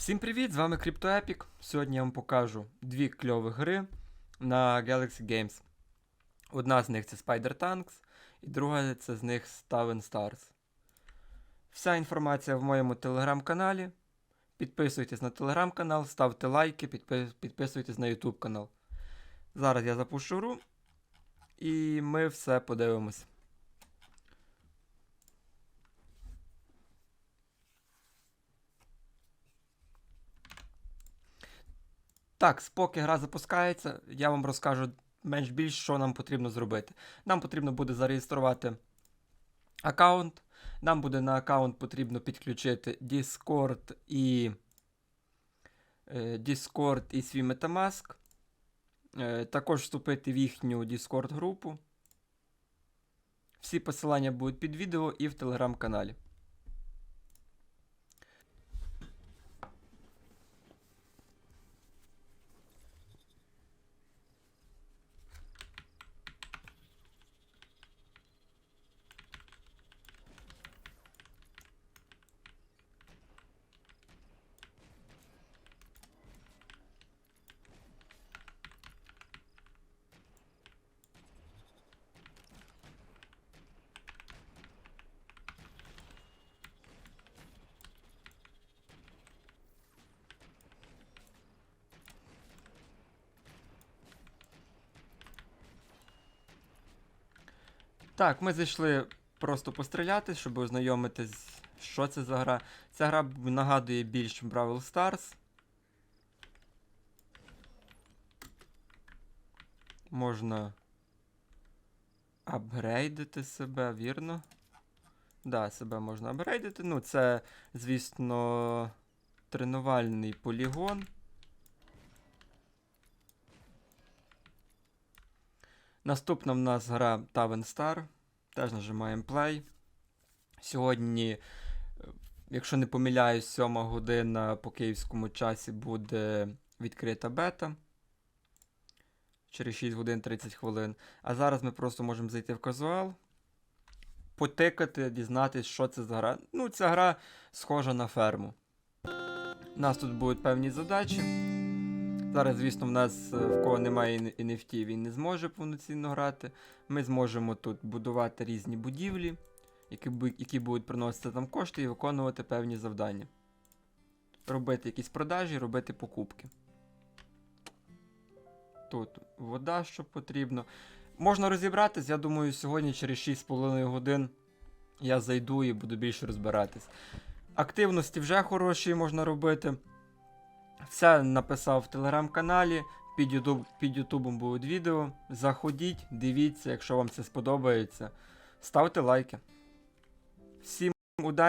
Всім привіт! З вами CryptoEpic. Сьогодні я вам покажу дві кльові гри на Galaxy Games. Одна з них це Spider Tanks, і друга це з них Staven Stars. Вся інформація в моєму телеграм-каналі. Підписуйтесь на телеграм-канал, ставте лайки, підпи- підписуйтесь на YouTube канал. Зараз я запущу гру, і ми все подивимось. Так, поки гра запускається, я вам розкажу менш більш, що нам потрібно зробити. Нам потрібно буде зареєструвати аккаунт. Нам буде на аккаунт потрібно підключити Discord і е, Discord і свій Metamask. Е, також вступити в їхню Discord групу. Всі посилання будуть під відео і в телеграм-каналі. Так, ми зайшли просто постріляти, щоб ознайомитись, що це за гра. Ця гра нагадує більш Brawl Stars. Можна апгрейдити себе, вірно? Да, себе можна апгрейдити. Ну, це, звісно, тренувальний полігон. Наступна в нас гра Taven Star. Теж нажимаємо Play. Сьогодні, е, якщо не помиляюсь, 7 година по київському часі буде відкрита бета. Через 6 годин 30 хвилин. А зараз ми просто можемо зайти в казуал, потикати, дізнатись, що це за гра. Ну, ця гра схожа на ферму. У нас тут будуть певні задачі. Зараз, звісно, в нас е, в кого немає NFT, він не зможе повноцінно грати. Ми зможемо тут будувати різні будівлі, які, які будуть приносити там кошти і виконувати певні завдання. Робити якісь продажі, робити покупки. Тут вода, що потрібно. Можна розібратись, я думаю, сьогодні через 6,5 годин я зайду і буду більше розбиратись. Активності вже хороші можна робити. Все написав в телеграм-каналі. Під, ютуб, під Ютубом будуть відео. Заходіть, дивіться, якщо вам це сподобається. Ставте лайки. Всім удачі!